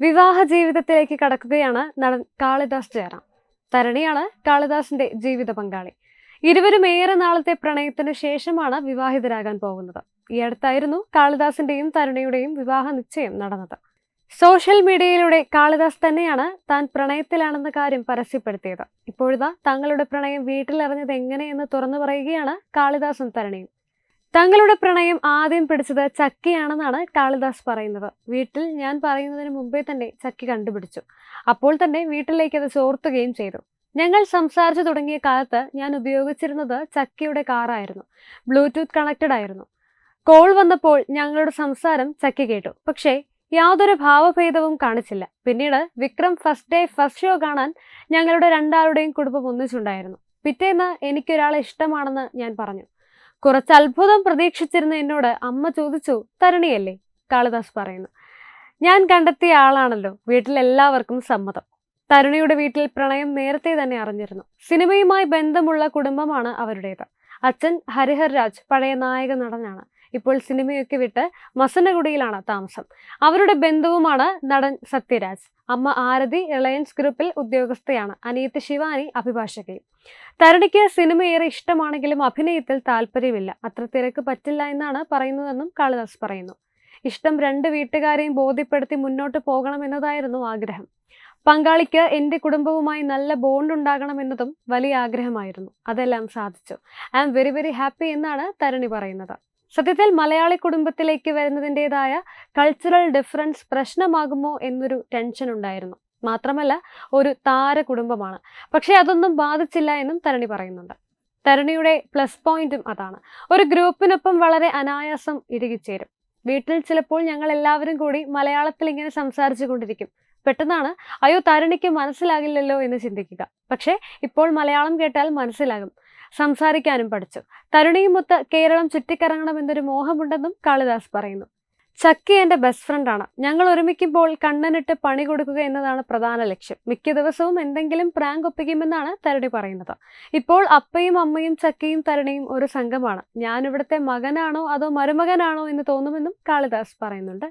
വിവാഹ ജീവിതത്തിലേക്ക് കടക്കുകയാണ് നടൻ കാളിദാസ് ജയറാം. തരണിയാണ് കാളിദാസിന്റെ ജീവിത പങ്കാളി. ഇരുവരും ഏറെ നാളത്തെ പ്രണയത്തിന് ശേഷമാണ് വിവാഹിതരാകാൻ പോകുന്നത്. ഈ അടുത്തായിരുന്നു കാളിദാസിന്റെയും തരുണിയുടെയും വിവാഹ നിശ്ചയം നടന്നത്. സോഷ്യൽ മീഡിയയിലൂടെ കാളിദാസ് തന്നെയാണ് താൻ പ്രണയത്തിലാണെന്ന കാര്യം പരസ്യപ്പെടുത്തിയത്. ഇപ്പോഴിതാ തങ്ങളുടെ പ്രണയം വീട്ടിലറിഞ്ഞത് എങ്ങനെയെന്ന് തുറന്നു പറയുകയാണ് കാളിദാസും തരുണിയും. തങ്ങളുടെ പ്രണയം ആദ്യം പിടിച്ചത് ചക്കിയാണെന്നാണ് കാളിദാസ് പറയുന്നത്. വീട്ടിൽ ഞാൻ പറയുന്നതിന് മുമ്പേ തന്നെ ചക്കി കണ്ടുപിടിച്ചു. അപ്പോൾ തന്നെ വീട്ടിലേക്ക് അത് ചോർത്തുകയും ചെയ്തു. ഞങ്ങൾ സംസാരിച്ചു തുടങ്ങിയ കാലത്ത് ഞാൻ ഉപയോഗിച്ചിരുന്നത് ചക്കിയുടെ കാറായിരുന്നു. ബ്ലൂടൂത്ത് കണക്റ്റഡ് ആയിരുന്നു. കോൾ വന്നപ്പോൾ ഞങ്ങളുടെ സംസാരം ചക്കി കേട്ടു. പക്ഷേ യാതൊരു ഭാവഭേദവും കാണിച്ചില്ല. പിന്നീട് Vikram first day first show കാണാൻ ഞങ്ങളുടെ രണ്ടാളുടെയും കുടുംബം ഒന്നിച്ചുണ്ടായിരുന്നു. പിറ്റേന്ന് എനിക്കൊരാളെ ഇഷ്ടമാണെന്ന് ഞാൻ പറഞ്ഞു. കുറച്ച് അത്ഭുതം പ്രതീക്ഷിച്ചിരുന്ന എന്നോട് അമ്മ ചോദിച്ചു തരണിയല്ലേ? കാളിദാസ് പറയുന്നു. ഞാൻ കണ്ടെത്തിയ ആളാണല്ലോ വീട്ടിലെല്ലാവർക്കും സമ്മതം. തരുണിയുടെ വീട്ടിൽ പ്രണയം നേരത്തെ തന്നെ അറിഞ്ഞിരുന്നു. സിനിമയുമായി ബന്ധമുള്ള കുടുംബമാണ് അവരുടേത്. അച്ഛൻ ഹരിഹർ രാജ് പഴയ നായക നടനാണ്. ഇപ്പോൾ സിനിമയൊക്കെ വിട്ട് മസനഗുഡിയിലാണ് താമസം. അവരുടെ ബന്ധുവുമാണ് നടൻ സത്യരാജ്. അമ്മ ആരതി റിലയൻസ് ഗ്രൂപ്പിൽ ഉദ്യോഗസ്ഥയാണ്. അനിയത്ത് ശിവാനി അഭിഭാഷകയും തരണിക്ക് സിനിമ ഏറെ ഇഷ്ടമാണെങ്കിലും അഭിനയത്തിൽ താല്പര്യമില്ല. അത്ര തിരക്ക് പറ്റില്ല എന്നാണ് പറയുന്നതെന്നും കാളിദാസ് പറയുന്നു. ഇഷ്ടം രണ്ട് വീട്ടുകാരെയും ബോധ്യപ്പെടുത്തി മുന്നോട്ട് പോകണമെന്നതായിരുന്നു ആഗ്രഹം. പങ്കാളിക്ക് എന്റെ കുടുംബവുമായി നല്ല ബോണ്ട് ഉണ്ടാകണമെന്നതും വലിയ ആഗ്രഹമായിരുന്നു. അതെല്ലാം സാധിച്ചു. I am very very happy എന്നാണ് തരണി പറയുന്നത്. സത്യത്തിൽ മലയാളി കുടുംബത്തിലേക്ക് വരുന്നതിന്റെതായ കൾച്ചറൽ ഡിഫറൻസ് പ്രശ്നമാകുമോ എന്നൊരു ടെൻഷൻ ഉണ്ടായിരുന്നു. മാത്രമല്ല ഒരു താര കുടുംബമാണ്. പക്ഷേ അതൊന്നും ബാധിച്ചില്ല എന്നും തരണി പറയുന്നുണ്ട്. തരണിയുടെ പ്ലസ് പോയിന്റും അതാണ്. ഒരു ഗ്രൂപ്പിനൊപ്പം വളരെ അനായാസം ഇഴുകിച്ചേരും. വീട്ടിൽ ചിലപ്പോൾ ഞങ്ങൾ എല്ലാവരും കൂടി മലയാളത്തിൽ ഇങ്ങനെ സംസാരിച്ചു കൊണ്ടിരിക്കും. പെട്ടെന്നാണ് അയ്യോ തരണിക്ക് മനസ്സിലാകില്ലല്ലോ എന്ന് ചിന്തിക്കുക. പക്ഷേ ഇപ്പോൾ മലയാളം കേട്ടാൽ മനസ്സിലാകും. സംസാരിക്കാനും പഠിച്ചു. തരുണിയുമൊത്ത് കേരളം ചുറ്റിക്കറങ്ങണമെന്നൊരു മോഹമുണ്ടെന്നും കാളിദാസ് പറയുന്നു. ചക്കി എന്റെ ബെസ്റ്റ് ഫ്രണ്ടാണ് ഞങ്ങൾ ഒരുമിക്കുമ്പോൾ കണ്ണനിട്ട് പണി കൊടുക്കുക എന്നതാണ് പ്രധാന ലക്ഷ്യം. മിക്ക ദിവസവും എന്തെങ്കിലും പ്രാങ്ക് ഒപ്പിക്കുമെന്നാണ് തരുണി പറയുന്നത്. ഇപ്പോൾ അപ്പയും അമ്മയും ചക്കയും തരുണിയും ഒരു സംഘമാണ്. ഞാൻ ഇവിടുത്തെ മകനാണോ അതോ മരുമകനാണോ എന്ന് തോന്നുമെന്നും കാളിദാസ് പറയുന്നുണ്ട്.